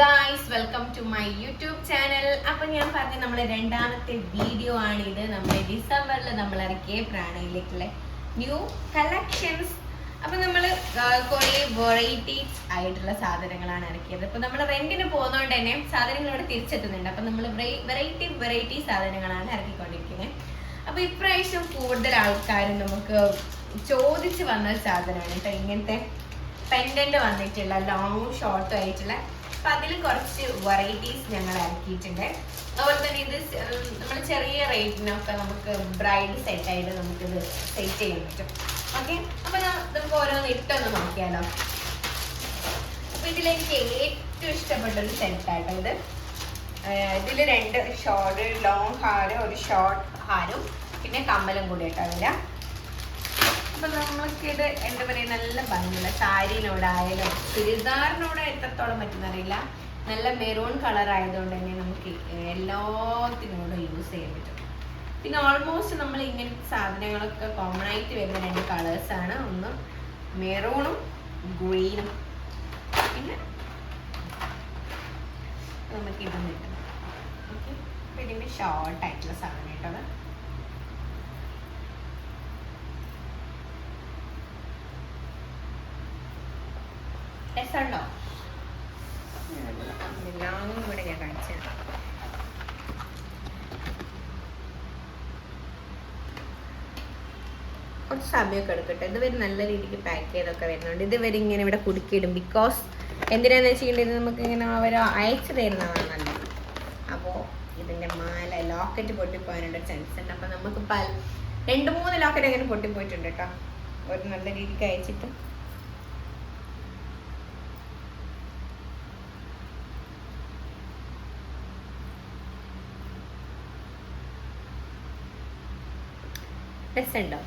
Guys welcome to my YouTube channel അപ്പൊ ഞാൻ പറഞ്ഞ നമ്മുടെ രണ്ടാമത്തെ വീഡിയോ ആണ് ഇത് നമ്മുടെ ഡിസംബറിൽ നമ്മൾ ഇറക്കിയ പ്രാണയിലേക്കുള്ള ന്യൂ കളക്ഷൻസ് അപ്പൊ നമ്മൾ കുറേ വെറൈറ്റീസ് ആയിട്ടുള്ള സാധനങ്ങളാണ് ഇറക്കിയത്. അപ്പൊ നമ്മൾ റെന്റിന് പോകുന്നതുകൊണ്ട് തന്നെ സാധനങ്ങൾ ഇവിടെ തിരിച്ചെത്തുന്നുണ്ട്. അപ്പൊ നമ്മൾ വെറൈറ്റി വെറൈറ്റി സാധനങ്ങളാണ് ഇറക്കിക്കൊണ്ടിരിക്കുന്നത് അപ്പൊ ഇപ്രാവശ്യം കൂടുതൽ ആൾക്കാരും നമുക്ക് ചോദിച്ചു വന്ന സാധനമാണ് കേട്ടോ. ഇങ്ങനത്തെ പെൻഡന്റ് വന്നിട്ടുള്ള ലോങ് ഷോർട്ടും ആയിട്ടുള്ള അപ്പൊ അതിൽ കുറച്ച് വെറൈറ്റീസ് ഞങ്ങൾ ഇറക്കിയിട്ടുണ്ട് അതുപോലെ തന്നെ ഇത് നമ്മൾ ചെറിയ റേറ്റിനൊക്കെ നമുക്ക് ബ്രൈഡ് സെറ്റ് ആയിട്ട് നമുക്കിത് സെറ്റ് ചെയ്യാൻ പറ്റും. ഓക്കെ അപ്പൊ നമുക്ക് ഓരോന്ന് ഇട്ടൊന്ന് നോക്കിയാലോ. അപ്പൊ ഇതിലെനിക്ക് ഏറ്റവും ഇഷ്ടപ്പെട്ട ഒരു സെറ്റാട്ടോ ഇത്. ഇതിൽ രണ്ട് ഷോർട്ട് ലോങ് ഹാരും ഒരു ഷോർട്ട് ഹാരും പിന്നെ കമ്മലും കൂടി ഇട്ടാ അപ്പൊ നമുക്കിത് എന്താ പറയുക നല്ല ഭംഗിയുള്ള സാരിനോടായാലും ചുരിദാറിനോട് എത്രത്തോളം പറ്റുന്നറിയില്ല. നല്ല മെറൂൺ കളർ ആയതുകൊണ്ട് തന്നെ നമുക്ക് എല്ലാത്തിനോടും യൂസ് ചെയ്യാൻ പറ്റും. പിന്നെ ഓൾമോസ്റ്റ് നമ്മൾ ഇങ്ങനത്തെ സാധനങ്ങളൊക്കെ കോമൺ ആയിട്ട് വരുന്ന രണ്ട് കളേഴ്സ് ആണ്. ഒന്ന് മെറൂണും ഗ്രീനും പിന്നെ നമുക്ക് ഇതും കിട്ടും ഓക്കെ പിന്നെ ഷോർട്ട് ആയിട്ടുള്ള സാധനം കേട്ടോ അത്. രസമുണ്ടോ എല്ലാം കൂടെ ഞാൻ കാണിച്ചു തരാം. കുറച്ച് സമയമൊക്കെ എടുക്കട്ടെ. ഇതുവരെ നല്ല രീതിക്ക് പാക്ക് ചെയ്തൊക്കെ വരുന്നുണ്ട്. ഇതുവരെ ഇങ്ങനെ ഇവിടെ കുടുക്കിയിടും. ബിക്കോസ് എന്തിനാന്ന് വെച്ചിട്ടുണ്ടെങ്കിൽ നമുക്ക് ഇങ്ങനെ അവർ അയച്ചു തരുന്നതാണ് നല്ലത്. അപ്പോൾ ഇതിന്റെ മാല ലോക്കറ്റ് പൊട്ടിപ്പോകാനുള്ള ചാൻസ് ഉണ്ട്. അപ്പോൾ നമുക്ക് പല രണ്ട് മൂന്ന് ലോക്കറ്റ് അങ്ങനെ പൊട്ടിപ്പോയിട്ടുണ്ട് കേട്ടോ. ഒരു നല്ല രീതിക്ക് അയച്ചിട്ട്. രസമുണ്ടോ?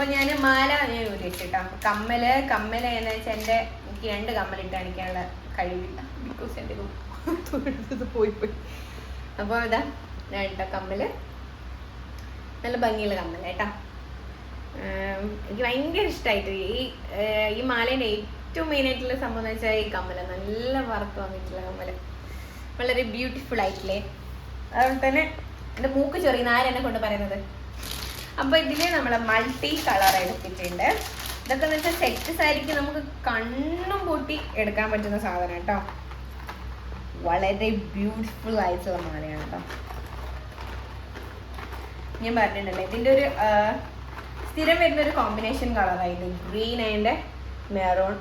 അപ്പൊ ഞാൻ മാല ഞാൻ അപ്പൊ കമ്മൽ കമ്മൽ എന്ന് വെച്ചാൽ എന്റെ എനിക്ക് രണ്ട് കമ്മലിട്ട് കാണിക്കാനുള്ള കഴിവില്ല ബിക്കോസ് ഇത് പോയി പോയി. അപ്പോൾ അതാ രണ്ട് കമ്മൽ. നല്ല ഭംഗിയുള്ള കമ്മൽ കേട്ടോ. എനിക്ക് ഭയങ്കര ഇഷ്ടമായിട്ട് ഈ ഈ മാലേന്റെ ഏറ്റവും മെയിൻ ആയിട്ടുള്ള സംഭവം എന്ന് വെച്ചാൽ ഈ കമ്മൽ. നല്ല വറുത്ത് വന്നിട്ടുള്ള കമ്മൽ. വളരെ ബ്യൂട്ടിഫുൾ ആയിട്ടില്ലേ? അതുപോലെ തന്നെ എന്റെ മൂക്ക് ചെറിയ നാരെന്നെ കൊണ്ട് പറയുന്നത്. അപ്പൊ ഇതിൽ നമ്മളെ മൾട്ടി കളർ എടുത്തിട്ടുണ്ട്. ഇതൊക്കെ എന്ന് വെച്ചാൽ സെറ്റ് സാരിക്ക് നമുക്ക് കണ്ണും പൂട്ടി എടുക്കാൻ പറ്റുന്ന സാധനം കേട്ടോ. വളരെ ബ്യൂട്ടിഫുൾ ആയിട്ടുള്ള മാലയാണ് കേട്ടോ. ഞാൻ പറഞ്ഞിട്ടുണ്ടല്ലോ ഇതിന്റെ ഒരു സ്ഥിരം വരുന്ന ഒരു കോമ്പിനേഷൻ കളറായത് ഗ്രീൻ ആൻഡ് മെറൂൺ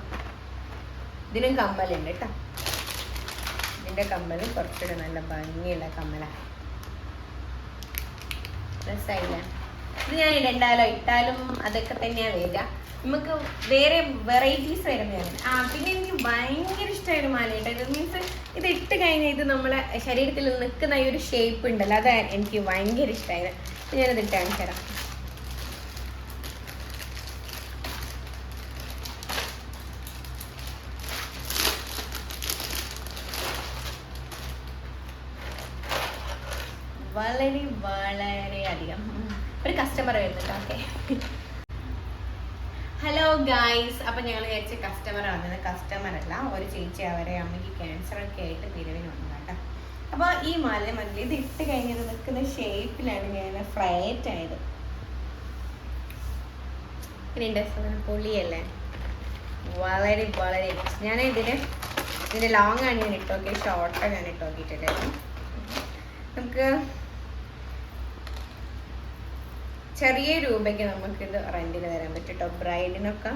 ഇതിനും കമ്മലുണ്ട് കേട്ടോ. ഇതിന്റെ കമ്മൽ കുറച്ചുകൂടെ നല്ല ഭംഗിയുള്ള കമ്മലാണ് രസമായില്ലേ ഇത് ഞാൻ ഇടണ്ടാലോ ഇട്ടാലും അതൊക്കെ തന്നെയാ വരിക. നമുക്ക് വേറെ വെറൈറ്റീസ് വരുന്നതാണ് ആ പിന്നെ എനിക്ക് ഭയങ്കര ഇഷ്ടമായൊരു മാല കേട്ടോ ഇത് മീൻസ് ഇത് ഇട്ട് കഴിഞ്ഞാൽ ഇത് നമ്മളെ ശരീരത്തിൽ നിൽക്കുന്ന ഈ ഒരു ഷേപ്പ് ഉണ്ടല്ലോ അത് എനിക്ക് ഭയങ്കര ഇഷ്ടമായത് ഞാനത് ഇട്ട് കാണിച്ചു തരാം. വളരെ വളരെ അധികം. ഒരു കസ്റ്റമർ വരുന്നുണ്ട്. ഓക്കെ ഹലോ ഗായ്സ് അപ്പൊ ഞങ്ങൾ വിചാരിച്ച കസ്റ്റമർ വന്നത് കസ്റ്റമർ അല്ല. ഒരു ചേച്ചി അവരെ അമ്മയ്ക്ക് ക്യാൻസർ ഒക്കെ ആയിട്ട് പിരിവിന് വന്നു കേട്ടോ. അപ്പോൾ ഈ മാല മതി ഇത് ഇട്ട് കഴിഞ്ഞത് നിൽക്കുന്ന ഷേപ്പിലാണ് ഞാൻ ഫ്ലൈറ്റ് ആയത്. പിന്നെ പുളിയല്ലേ? വളരെ വളരെ ഞാൻ ഇതിന് ഇതിന്റെ ലോങ്ങാണ് ഞാൻ ഇട്ടോക്കി ഷോർട്ടാണ് ഞാൻ ഇട്ടോക്കിയിട്ടുണ്ടായിരുന്നു. നമുക്ക് ചെറിയ രൂപയ്ക്ക് നമുക്കിത് റെന്റിന് തരാൻ പറ്റും കേട്ടോ ബ്രൈഡിനൊക്കെ.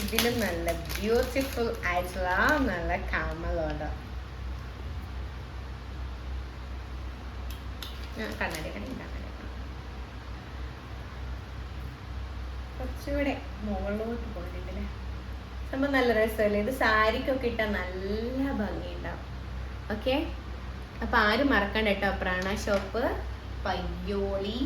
ഇതിലും നല്ല ബ്യൂട്ടിഫുൾ ആയിട്ടുള്ള നല്ല കാമലോട കണ്ണാടി കണ്ണി കണ്ണാടി. കുറച്ചുകൂടെ മുകളിലോട്ട് പോകണ്ടില്ലേ സംഭവം നല്ല രസമല്ലേ? ഇത് സാരിക്കൊക്കെ ഇട്ടാൽ നല്ല ഭംഗിയുണ്ടാവും. ഓക്കെ? അപ്പൊ ആരും മറക്കണ്ട കേട്ടോ Prana shop. Payyoli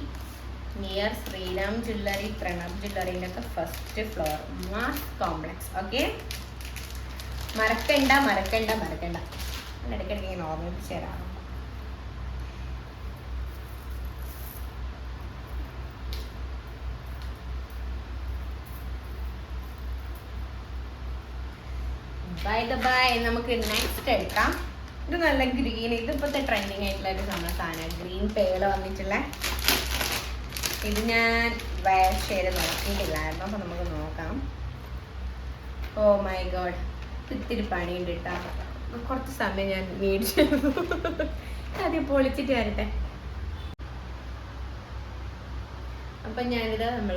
near Sreeram jewellery Pranab ജ്വല്ലറിന്റെ ഒക്കെ first floor Mass Complex okay? മറക്കണ്ട മറക്കണ്ട മറക്കണ്ട. ഇടയ്ക്കിടയ്ക്ക് ഇങ്ങനെ ഓർമ്മിപ്പിച്ച് തരാം. ബൈ ദ ബൈ നമുക്ക് നെക്സ്റ്റ് എടുക്കാം. ഇത് നല്ല ഗ്രീൻ ഇതിപ്പോ ട്രെൻഡിങ് ആയിട്ടുള്ള ഒരു നമ്മുടെ സാധനം ഗ്രീൻ പേൾ വന്നിട്ടുള്ള. ഇത് ഞാൻ വയർ ഷെയ്ഡ് നോക്കിയിട്ടില്ലായിരുന്നു അപ്പൊ നമുക്ക് നോക്കാം. ഓ മൈ ഗോഡ് ഇത്തിരി പണിയുണ്ട് കേട്ടോ കുറച്ച് സമയം ഞാൻ മേടിച്ചു. ആദ്യം പൊളിച്ചിട്ട് വരട്ടെ. അപ്പൊ ഞാനിത് നമ്മൾ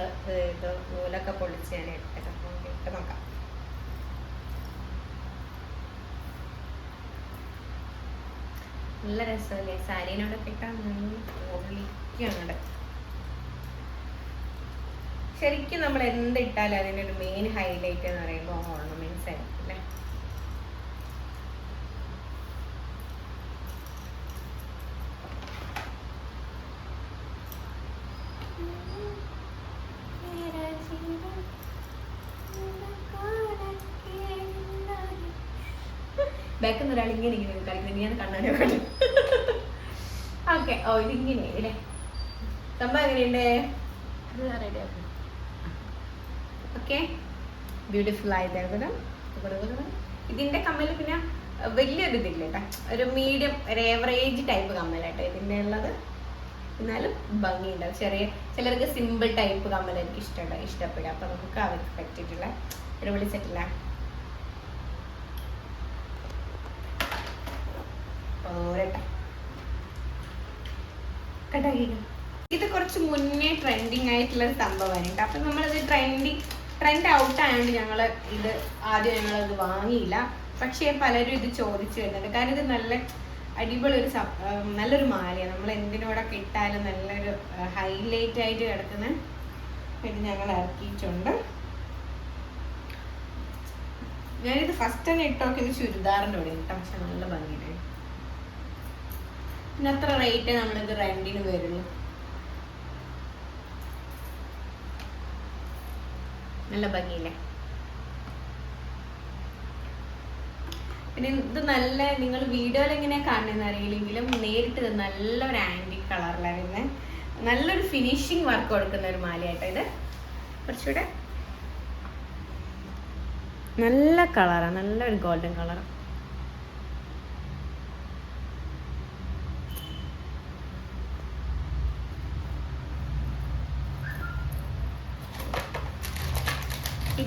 ഇത് നൂലൊക്കെ പൊളിച്ച് ഞാൻ ഇട്ട് നോക്കാം. നല്ല രസമല്ലേ? സാരീനോടൊക്കെ പൊളിക്കാണ് ശരിക്കും നമ്മൾ എന്ത് ഇട്ടാലും അതിന്റെ ഒരു മെയിൻ ഹൈലൈറ്റ് എന്ന് പറയുമ്പോൾ ഓർണമെന്റ്സ് ആയിരിക്കും അല്ലേ? ബാക്കിൽ ഒരാൾ ഇങ്ങനെ ഇങ്ങനെ കളിക്കുന്നത് ഞാൻ കണ്ണാടി കണ്ടു ഓക്കെ. ഓ ഇതിങ്ങനെ അല്ലേ സംഭവം എങ്ങനെയുണ്ട്? ഓക്കെ. ബ്യൂട്ടിഫുൾ ആയതായിരുന്നു ഇതിന്റെ കമ്മൽ പിന്നെ വലിയൊരു ഇതില്ല കേട്ടോ ഒരു മീഡിയം ഒരു ഏവറേജ് ടൈപ്പ് കമ്മലാട്ടോ ഇതിന്റെ ഉള്ളത്. എന്നാലും ഭംഗിയുണ്ടാവും ചെറിയ ചിലർക്ക് സിമ്പിൾ ടൈപ്പ് കമ്മൽ എനിക്ക് ഇഷ്ടമുണ്ട് ഇഷ്ടപ്പെടുക അപ്പൊ നമുക്ക് അവർക്ക് പറ്റിയിട്ടുള്ള ഒരു വിളിച്ചിട്ടില്ല പോരട്ടെ ഇത് കുറച്ച് മുന്നേ ട്രെൻഡിങ് ആയിട്ടുള്ള ഒരു സംഭവമാണ് കേട്ടോ അപ്പൊ നമ്മളിത് ട്രെൻഡിങ് ട്രെൻഡ് ഔട്ട് ആയതുകൊണ്ട് ഞങ്ങൾ ഇത് ആദ്യം ഞങ്ങൾ ഇത് വാങ്ങിയില്ല. പക്ഷേ പലരും ഇത് ചോദിച്ചു വരുന്നുണ്ട്. കാരണം ഇത് നല്ല അടിപൊളി ഒരു നല്ലൊരു മാലയാണ് നമ്മൾ എന്തിനോടൊക്കെ ഇട്ടാലും നല്ലൊരു ഹൈലൈറ്റ് ആയിട്ട് കിടക്കുന്ന ഇത് ഞങ്ങൾ ഇറക്കിയിട്ടുണ്ട്. ഞാനിത് ഫസ്റ്റ് തന്നെ ഇട്ടോക്കെ ഇത് ചുരിദാറിന്റെ കൂടെ ഇട്ടാം പക്ഷെ നല്ല ഭംഗിയുണ്ട്. പിന്നെ അത്ര റേറ്റ് നമ്മളിത് റെന്റിന് വരുള്ളൂ. നല്ല ഭംഗിയില്ലേ? പിന്നെ ഇത് നല്ല നിങ്ങൾ വീഡിയോയിൽ എങ്ങനെ കാണുന്നതെന്ന് അറിയില്ലെങ്കിലും നേരിട്ട് നല്ല നല്ലൊരു ആന്റി കളറിലായിരുന്നു നല്ലൊരു ഫിനിഷിങ് വർക്ക് കൊടുക്കുന്ന ഒരു മാലയായിട്ട് ഇത്. കുറച്ചുകൂടെ നല്ല കളറാണ് നല്ലൊരു ഗോൾഡൻ കളർ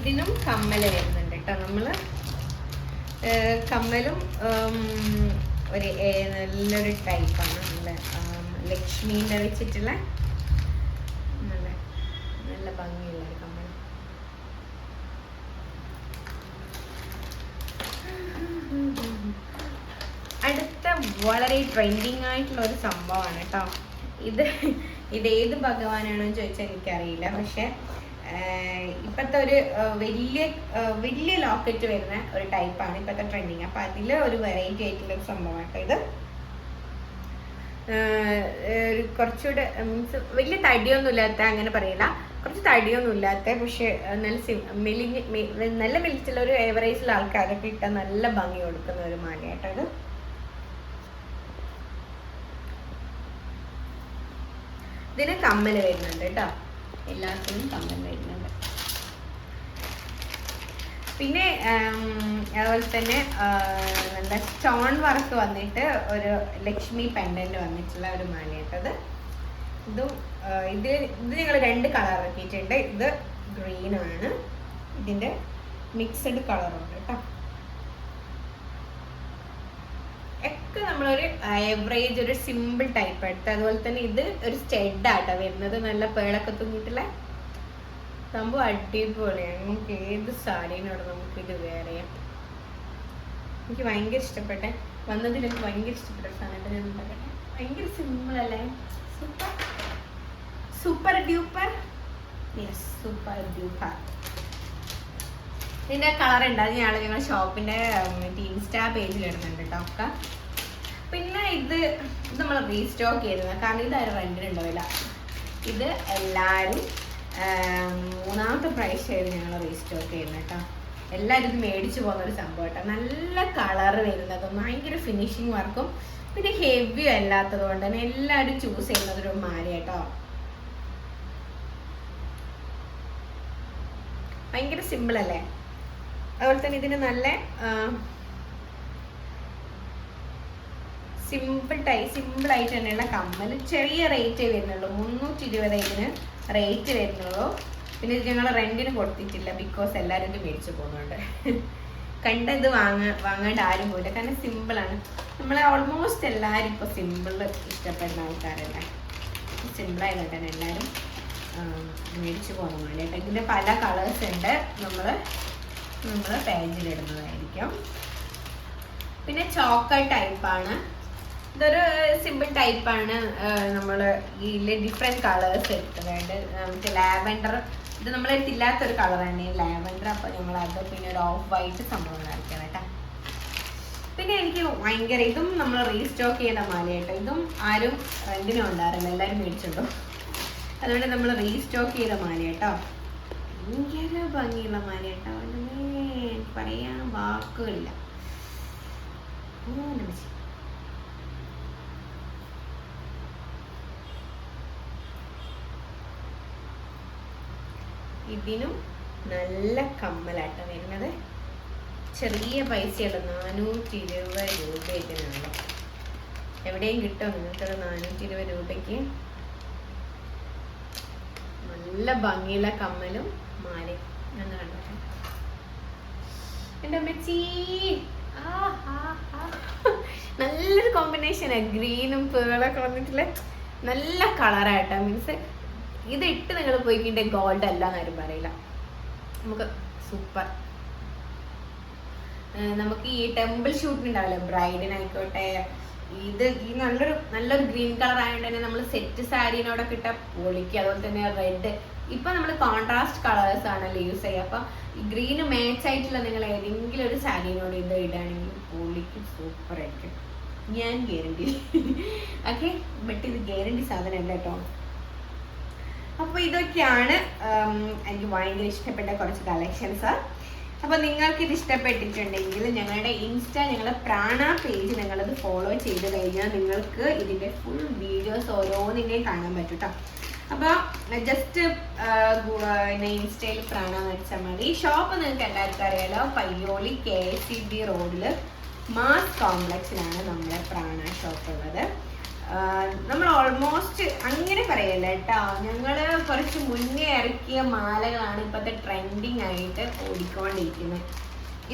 ഇതിനും കമ്മൽ വരുന്നുണ്ട് കേട്ടോ. നമ്മൾ കമ്മലും ഒരു നല്ലൊരു ടൈപ്പാണ് നല്ല ലക്ഷ്മീന്റെ വെച്ചിട്ടുള്ള നല്ല നല്ല ഭംഗിയുള്ള ഒരു കമ്മൽ അടുത്ത വളരെ ട്രെൻഡിങ് ആയിട്ടുള്ള ഒരു സംഭവമാണ് കേട്ടോ. ഇത് ഇത് ഏത് ഭഗവാനാണെന്ന് ചോദിച്ചാൽ എനിക്കറിയില്ല. പക്ഷെ ഇപ്പോഴത്തെ ഒരു വലിയ വലിയ ലോക്കറ്റ് വരുന്ന ഒരു ടൈപ്പാണ് ഇപ്പോഴത്തെ ട്രെൻഡിങ് അപ്പം അതിൽ ഒരു വെറൈറ്റി ആയിട്ടുള്ള ഒരു സംഭവമാണ് ഇത് കുറച്ചുകൂടെ മീൻസ് വലിയ തടിയൊന്നും ഇല്ലാത്ത അങ്ങനെ പറയില്ല. കുറച്ച് തടിയൊന്നും ഇല്ലാത്ത പക്ഷെ നല്ല സിം മെലിഞ്ഞ് നല്ല മെലിച്ചുള്ള ഒരു ഏവറേജിലുള്ള ആൾക്കാരൊക്കെ ഇട്ട നല്ല ഭംഗി കൊടുക്കുന്ന ഒരു മാലയായിട്ടത് ഇത്. ഇതിന് കമ്മൽ വരുന്നുണ്ട് കേട്ടോ. എല്ലാത്തിനും കമ്പം വരുന്നുണ്ട്. പിന്നെ അതുപോലെ തന്നെ നല്ല സ്റ്റോൺ വർക്ക് വന്നിട്ട് ഒരു ലക്ഷ്മി പെൻഡന്റ് വന്നിട്ടുള്ള ഒരു മാലയിട്ടത് ഇതും. ഇതിൽ ഇത് ഞങ്ങൾ രണ്ട് കളർ ഇറക്കിയിട്ടുണ്ട് ഇത് ഗ്രീനാണ് ഇതിന്റെ മിക്സഡ് കളറുണ്ട് കേട്ടോ ഒക്കെ നമ്മളൊരു എവറേജ് ഒരു സിമ്പിൾ ടൈപ്പ് എടുത്ത് അതുപോലെ തന്നെ ഇത് ഒരു സ്റ്റെഡ് ആട്ടോ വരുന്നത്. നല്ല പേളൊക്കെ തൂങ്ങിയിട്ടുള്ള സംഭവം അടിപൊളിയാണ്. നമുക്ക് ഏത് സാരീനോട് നമുക്ക് ഇത് വേറെ? എനിക്ക് ഭയങ്കര ഇഷ്ടപ്പെട്ടെ. വന്നതിൽ എനിക്ക് ഭയങ്കര ഇഷ്ടപ്പെട്ട സാധനം ഞാൻ പറയട്ടെ ഭയങ്കര സിമ്പിൾ അല്ലേ? Super super duper yes super duper ഇതിന്റെ കളർ ഉണ്ട്? ഞങ്ങൾ ഞങ്ങളുടെ ഷോപ്പിന്റെ ഇൻസ്റ്റാ പേജിൽ ഇടുന്നുണ്ട് കേട്ടോ ഒക്കെ. ഇത് നമ്മൾ റീസ്റ്റോക്ക് ചെയ്തത്. കാരണം ഇത് ആരും റെന്റിന് ഉണ്ടാവില്ല ഇത് എല്ലാവരും മൂന്നാമത്തെ പ്രൈസ് ആയിരുന്നു ഞങ്ങൾ റീസ്റ്റോക്ക് ചെയ്യുന്നത് കേട്ടോ. എല്ലാവരും ഇത് മേടിച്ചു പോകുന്ന ഒരു സംഭവം കേട്ടോ. നല്ല കളർ വരുന്നതും ഭയങ്കര ഫിനിഷിങ് വർക്കും പിന്നെ ഹെവിയും അല്ലാത്തത് കൊണ്ട് തന്നെ എല്ലാവരും ചൂസ് ചെയ്യുന്നത് ഒരു മാല കേട്ടോ. ഭയങ്കര സിമ്പിൾ അല്ലേ? അതുപോലെ തന്നെ ഇതിന് നല്ല സിമ്പിൾ ടൈ സിമ്പിൾ ആയിട്ട് തന്നെയുള്ള കമ്മൽ ചെറിയ റേറ്റേ വരുന്നുള്ളൂ. മുന്നൂറ്റി ഇതിന് റേറ്റ് വരുന്നുള്ളൂ. പിന്നെ ഇത് ഞങ്ങൾ റെന്റിന് കൊടുത്തിട്ടില്ല ബിക്കോസ് എല്ലാവരും ഇത് മേടിച്ചു പോകുന്നുണ്ട്. കണ്ട ഇത് വാങ്ങ വാങ്ങാണ്ട് ആരും പോയില്ല. കാരണം സിമ്പിളാണ് നമ്മളെ ഓൾമോസ്റ്റ് എല്ലാവരും ഇപ്പോൾ സിമ്പിൾ ഇഷ്ടപ്പെടുന്ന ആൾക്കാരല്ലേ. സിമ്പിളായതുകൊണ്ട് തന്നെ എല്ലാവരും മേടിച്ചു പോകുന്നതാണ്. കേട്ടോ. ഇതിന്റെ പല കളേഴ്സ് ഉണ്ട്. നമ്മൾ നമ്മൾ പേജിലിടുന്നതായിരിക്കും പിന്നെ ചോക്ക ടൈപ്പാണ് ഇതൊരു സിമ്പിൾ ടൈപ്പാണ് നമ്മൾ ഈ ഡിഫറെന്റ് കളേഴ്സ് എടുത്തതായിട്ട്. നമുക്ക് ലാവൻഡർ. ഇത് നമ്മൾ എടുത്തില്ലാത്തൊരു കളറാണ് ഈ ലാവൻഡർ അപ്പോൾ നമ്മൾ അത് പിന്നെ ഒരു ഓഫ് വൈറ്റ് സംഭവം കാണിക്കണം കേട്ടോ. പിന്നെ എനിക്ക് ഭയങ്കര ഇതും നമ്മൾ റീസ്റ്റോക്ക് ചെയ്ത മാല കേട്ടോ ഇതും ആരും റെന്റിനും ഉണ്ടായിരുന്നു എല്ലാവരും മേടിച്ചുണ്ടോ. അതുകൊണ്ട് നമ്മൾ റീസ്റ്റോക്ക് ചെയ്ത മാല കേട്ടോ ഭയങ്കര ഭംഗിയുള്ള മാല കേട്ടോ പറയാൻ വാക്കുകളില്ല. ഓ നമസ്കാരം ഇതിനും നല്ല കമ്മലാട്ടോ വരുന്നത്. ചെറിയ പൈസയല്ല നാനൂറ്റി ഇരുപത് രൂപ ഇതിനുള്ള എവിടെയും കിട്ടും നിങ്ങൾക്കത് നാനൂറ്റി ഇരുപത് രൂപയ്ക്ക്. നല്ല ഭംഗിയുള്ള കമ്മലും മാലയും. ഞാൻ എന്റെ അമ്മച്ചി. നല്ലൊരു കോമ്പിനേഷനാണ് ഗ്രീനും പേളൊക്കെ വന്നിട്ടുള്ള നല്ല കളറായിട്ടാ മീൻസ് ഇത് ഇട്ട് നിങ്ങൾ പോയിക്കിന്റെ ഗോൾഡ് അല്ല എന്നാരും പറയില്ല. നമുക്ക് സൂപ്പർ നമുക്ക് ഈ ടെമ്പിൾ ഷൂട്ടിന് ഉണ്ടാവില്ല ബ്രൈഡിനായിക്കോട്ടെ ഇത് ഈ നല്ലൊരു നല്ലൊരു ഗ്രീൻ കളർ ആയതുകൊണ്ട് തന്നെ നമ്മൾ സെറ്റ് സാരീനോടൊക്കെ ഇട്ട പൊളിക്കുക അതുപോലെ തന്നെ റെഡ് ഇപ്പൊ നമ്മൾ കോൺട്രാസ്റ്റ് കളേഴ്സ് ആണല്ലോ യൂസ് ചെയ്യുക. അപ്പൊ ഗ്രീന് മാച്ച് ആയിട്ടുള്ള നിങ്ങൾ ഏതെങ്കിലും ഒരു സാരീനോട് ഇത് ഇടുകയാണെങ്കിൽ പൊളിക്കും സൂപ്പർ ആയിരിക്കും. ഞാൻ ഗ്യാരണ്ടി ഓക്കെ ബട്ട് ഇത് ഗ്യാരണ്ടി സാധനം അല്ല കേട്ടോ. അപ്പോൾ ഇതൊക്കെയാണ് എനിക്ക് ഭയങ്കര ഇഷ്ടപ്പെട്ട കുറച്ച് കളക്ഷൻസ് അപ്പോൾ നിങ്ങൾക്ക് ഇത് ഇഷ്ടപ്പെട്ടിട്ടുണ്ടെങ്കിൽ ഞങ്ങളുടെ ഇൻസ്റ്റ ഞങ്ങളുടെ പ്രാണ പേജ് നിങ്ങളത് ഫോളോ ചെയ്ത് കഴിഞ്ഞാൽ നിങ്ങൾക്ക് ഇതിന്റെ ഫുൾ വീഡിയോസ് ഓരോന്നിന്റെയും കാണാൻ പറ്റും കേട്ടോ അപ്പോൾ ജസ്റ്റ് പിന്നെ ഇൻസ്റ്റയിൽ പ്രാണ അടിച്ചാൽ മതി. ഷോപ്പ് നിങ്ങൾക്ക് എല്ലാവർക്കും അറിയാലോ Payyoli K S C B റോഡിൽ മാസ് കോംപ്ലക്സിലാണ് നമ്മുടെ പ്രാണ ഷോപ്പ് ഉള്ളത്. നമ്മൾ ഓൾമോസ്റ്റ് അങ്ങനെ പറയല്ല കേട്ടോ ഞങ്ങൾ കുറച്ച് മുന്നേ ഇറക്കിയ മാലകളാണ് ഇപ്പോഴത്തെ ട്രെൻഡിങ് ആയിട്ട് ഓടിക്കൊണ്ടിരിക്കുന്നത്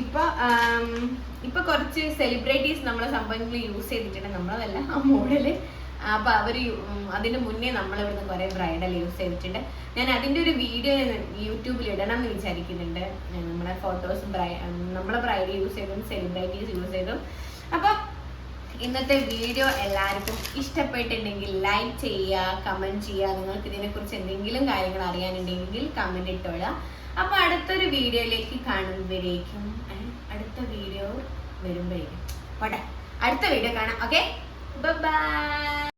ഇപ്പൊ ഇപ്പോൾ ഇപ്പൊ കുറച്ച് സെലിബ്രിറ്റീസ് നമ്മളെ സംഭവങ്ങൾ യൂസ് ചെയ്തിട്ടുണ്ട്. നമ്മളതല്ല ആ മോഡൽ അപ്പൊ അവർ അതിന് മുന്നേ നമ്മൾ ഇവിടുന്ന് കുറെ ബ്രൈഡൽ യൂസ് ചെയ്തിട്ടുണ്ട്. ഞാൻ അതിന്റെ ഒരു വീഡിയോ യൂട്യൂബിൽ ഇടണം എന്ന് വിചാരിക്കുന്നുണ്ട് നമ്മളെ ഫോട്ടോസ് നമ്മളെ ബ്രൈഡ് യൂസ് ചെയ്തും സെലിബ്രിറ്റീസ് യൂസ് ചെയ്തും. അപ്പൊ ഇന്നത്തെ വീഡിയോ എല്ലാവർക്കും ഇഷ്ടപ്പെട്ടിട്ടുണ്ടെങ്കിൽ ലൈക്ക് ചെയ്യുക കമന്റ് ചെയ്യുക. നിങ്ങൾക്ക് ഇതിനെക്കുറിച്ച് എന്തെങ്കിലും കാര്യങ്ങൾ അറിയാനുണ്ടെങ്കിൽ കമന്റ് ഇട്ടോളുക. അപ്പോൾ അടുത്തൊരു വീഡിയോയിലേക്ക് കാണുമ്പോഴേക്കും അടുത്ത വീഡിയോ വരുമ്പോഴേക്കും. പോട്ടെ അടുത്ത വീഡിയോ കാണാം ഓക്കെ ബൈ